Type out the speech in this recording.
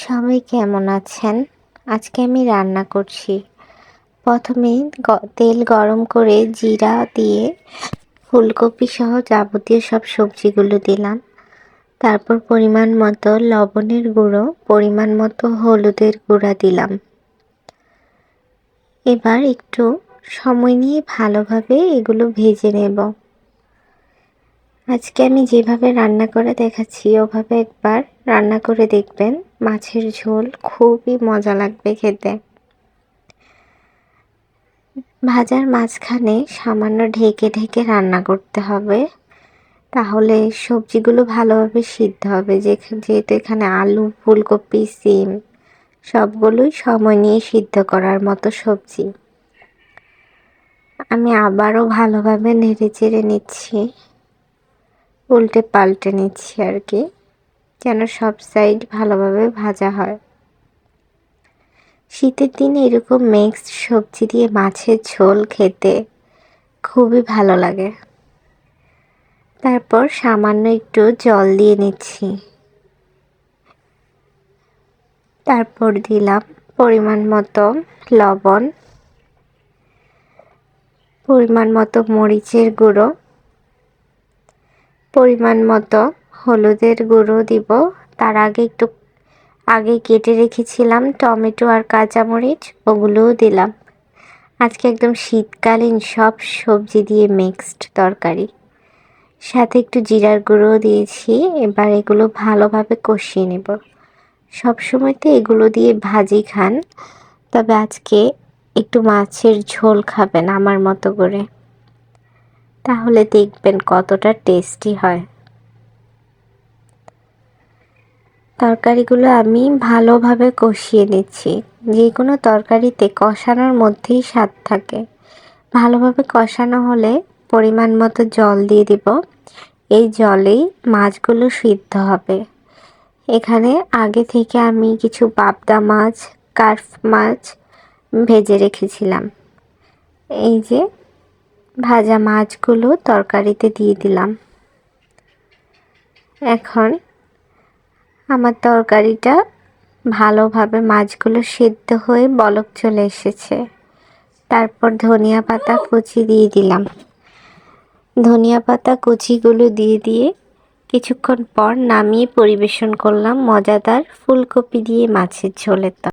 সবাই কেমন আছেন? আজকে আমি রান্না করছি। প্রথমে তেল গরম করে জিরা দিয়ে ফুলকপি সহ যাবতীয় সব সবজিগুলো দিলাম। তারপর পরিমাণ মতো লবণের গুঁড়ো, পরিমাণ মতো হলুদের গুঁড়া দিলাম। এবার একটু সময় নিয়ে ভালোভাবে এগুলো ভেজে নেব। আজকে আমি যেভাবে রান্না করে দেখাচ্ছি, ওভাবে একবার রান্না করে দেখবেন। মাছের ঝোল খুবই মজা লাগবে খেতে। ভাজার মাঝখানে সামান্য ঢেকে ঢেকে রান্না করতে হবে। তাহলে সবজিগুলো ভালোভাবে সিদ্ধ হবে। যেহেতু এখানে আলু, ফুলকপি, সিম, সবগুলোই সময় নিয়ে সিদ্ধ করার মতো সবজি। আমি আবারও ভালোভাবে নেড়ে চেড়ে নিচ্ছি। উল্টে পাল্টে নিচ্ছি আর কি। যেন সব সাইড ভালোভাবে ভাজা হয়। শীতের দিনে এরকম মিক্সড সবজি দিয়ে মাছের ঝোল খেতে খুবই ভালো লাগে। তারপর সামান্য একটু জল দিয়ে নিচ্ছি। তারপর দিলাম পরিমাণ মতো লবণ, পরিমাণ মতো মরিচের গুঁড়ো পরিমাণ মতো হলুদের গুঁড়ো দিব। তার আগে একটু, আগে কেটে রেখেছিলাম টমেটো আর কাঁচামরিচ, ওগুলোও দিলাম। আজকে একদম শীতকালীন সব সবজি দিয়ে মিক্সড তরকারি। সাথে একটু জিরার গুঁড়ো দিয়েছি, এবার এগুলো ভালোভাবে কষিয়ে নেব। সবসময়তে এগুলো দিয়ে ভাজি খান, তবে আজকে একটু মাছের ঝোল খাবেন আমার মতো করে। তাহলে দেখবেন কতটা টেস্টি হয়। তরকারিগুলো আমি ভালোভাবে কষিয়ে নিচ্ছি। যে কোনো তরকারিতে কষানোর মধ্যেই স্বাদ থাকে। ভালোভাবে কষানো হলে পরিমাণ মতো জল দিয়ে দিব। এই জলেই মাছগুলো সিদ্ধ হবে। এখানে আগে থেকে আমি কিছু পাবদা মাছ কার্ফ মাছ ভেজে রেখেছিলাম। এই যে ভাজা মাছগুলো তরকারিতে দিয়ে দিলাম। এখন আমার তরকারিটা ভালোভাবে মাছগুলো সিদ্ধ হয়ে বলক চলে এসেছে। তারপর ধনিয়া পাতা কুচি দিয়ে দিলাম। ধনিয়া পাতা কুচিগুলো দিয়ে দিয়ে কিছুক্ষণ পর নামিয়ে পরিবেশন করলাম মজাদার ফুলকপি দিয়ে মাছের ঝোলের